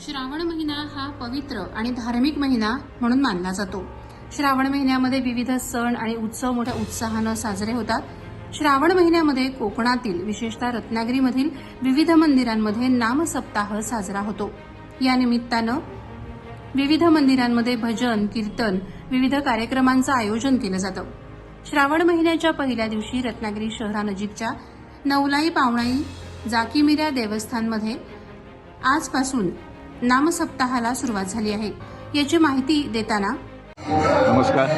श्रावण महिना हा पवित्र आणि धार्मिक महिना म्हणून मानला जातो. श्रावण महिन्यामध्ये विविध सण आणि उत्सव मोठ्या उत्साहानं साजरे होतात. श्रावण महिन्यामध्ये कोकणातील विशेषतः रत्नागिरीमधील विविध मंदिरांमध्ये नामसप्ताह साजरा होतो. या निमित्तानं विविध मंदिरांमध्ये भजन कीर्तन विविध कार्यक्रमांचं आयोजन केलं जातं. श्रावण महिन्याच्या पहिल्या दिवशी रत्नागिरी शहरानजीकच्या नवलाई पावणाई जाकीमिऱ्या देवस्थानमध्ये आजपासून नामसप्ताहाला सुरुवात झाली आहे. याची माहिती देताना नमस्कार.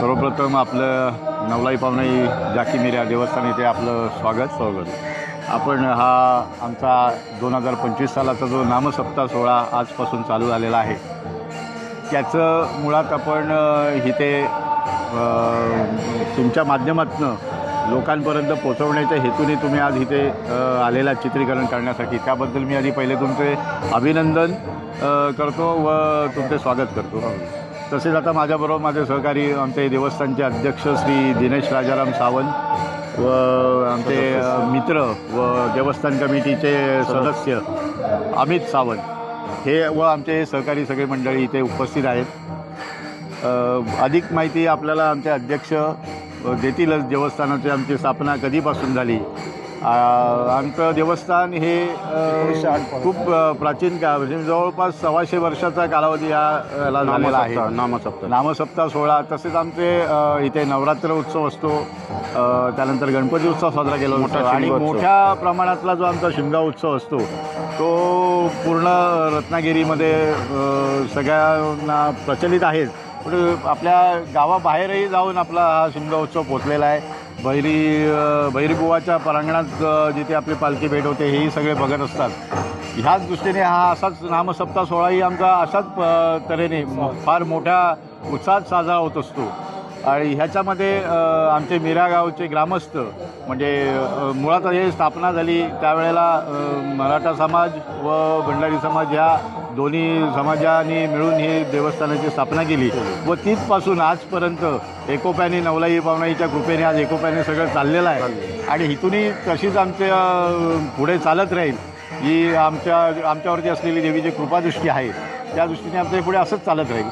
सर्वप्रथम आपलं नवलाई पावनाई जाकी मिऱ्या देवस्थान येथे आपलं स्वागत स्वागत. आपण हा आमचा दोन हजार पंचवीस सालाचा जो नामसप्ताह सोहळा आजपासून चालू झालेला आहे त्याचं मुळात आपण इथे तुमच्या माध्यमातून लोकांपर्यंत पोहोचवण्याच्या हेतूने तुम्ही आज इथे आलेला चित्रीकरण करण्यासाठी. त्याबद्दल मी आधी पहिले तुमचे अभिनंदन करतो व तुमचे स्वागत करतो. तसेच आता माझ्याबरोबर माझे सहकारी आमचे देवस्थानचे अध्यक्ष श्री दिनेश राजाराम सावंत व आमचे मित्र व देवस्थान कमिटीचे सदस्य. अमित सावंत. हे व आमचे सहकारी सगळे मंडळी इथे उपस्थित आहेत. अधिक माहिती आपल्याला आमचे अध्यक्ष देतीलच देवस्थानाची आमची स्थापना कधीपासून झाली? आमचं देवस्थान हे खूप प्राचीन काळ म्हणजे जवळपास सव्वाशे वर्षाचा कालावधी याला झालेला आहे. नामसप्ताह नामसप्ताह. सोहळा. तसेच आमचे इथे नवरात्र उत्सव असतो. त्यानंतर गणपती उत्सव साजरा केला जातो. आणि. मोठ्या प्रमाणातला जो आमचा शिमगा उत्सव असतो तो पूर्ण रत्नागिरीमध्ये सगळ्यांना प्रचलित आहेच. पण आपल्या गावाबाहेरही जाऊन आपला हा शिमगा उत्सव पोचलेला आहे. बहिरी बहिरीबुवाच्या परांगणात जिथे आपली पालखी भेट होते हेही सगळे बघत असतात. ह्याच दृष्टीने हा असाच नामसप्ताह सोहळाही आमचा अशाच प- तऱ्हेने म- फार मोठ्या उत्साहात साजरा होत असतो. आणि ह्याच्यामध्ये आमचे मिरा गावचे ग्रामस्थ म्हणजे मुळात हे स्थापना झाली त्यावेळेला मराठा समाज व भंडारी समाज ह्या दोन्ही समाजाने मिळून ही देवस्थानाची स्थापना केली व तिथपासून आजपर्यंत एकोप्याने नवलाई पावनाईच्या कृपेने आज एकोप्याने सगळं चाललेलं आहे. आणि इथूनही तशीच आमच्या पुढे चालत राहील ही आमच्या आमच्यावरती असलेली देवीची कृपादृष्टी आहे. त्या दृष्टीने आमच्या पुढे असंच चालत राहील.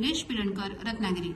प्रहार डिजिटलसाठी पिलणकर रत्नागिरी.